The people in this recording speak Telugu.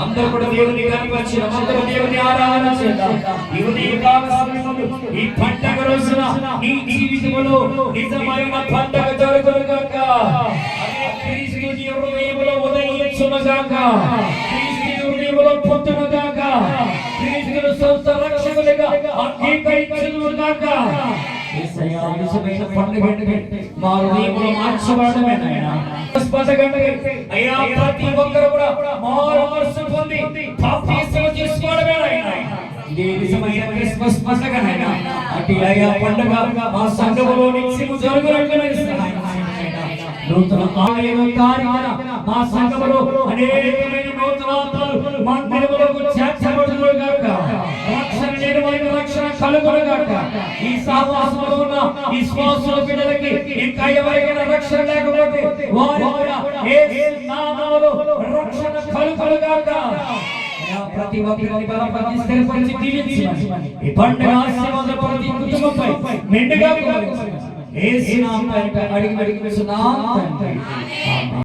అందరూ కూడా దేవుని కనిపించిన అందరూ దేవుని ఆరాధన చేద్దాం. దేవుని ఈ పండగ రోజున నీ జీవితంలో నిజమైన పండగ జరుగును గాక. అదే క్రీస్తు నీ హృదయములో క్రీస్తు నీ హృదయములో క్రీస్తును సొంత రక్షకునిగా అంగీకరించును అంటే అంటే అయ్యా ప్రతి ఒక్కరు కూడా మారు మనసు పొంది బాప్తిస్మం తీసుకోవడమే నాయనా. ఇదే నిజమైన క్రిస్మస్ పండుగ నాయనా. అట్టి అయ్యా పండుగ మా సంఘములో నిత్యము నాయనా. నూతన ఆలయం కార్యాల మా సంఘములో అనేకమైన నూతనాత్మలు మందిరములకు రక్షణ ఈ సహవాసంలో ఉన్న ఈ శ్వాసల బిడ్డలకి ఇంకా ఎవరికైనా రక్షణ లేకపోతే వారి కూడా యేసు రక్షణ కలుగునగాక ప్రతి ఒక్కరిని బలపరిచి స్థిరపరిచి దీవించమని ఈ పండుగ ఆశీర్వాద ప్రతి కుటుంబంపై మెండుగా అడిగి అడిగి తండ్రి.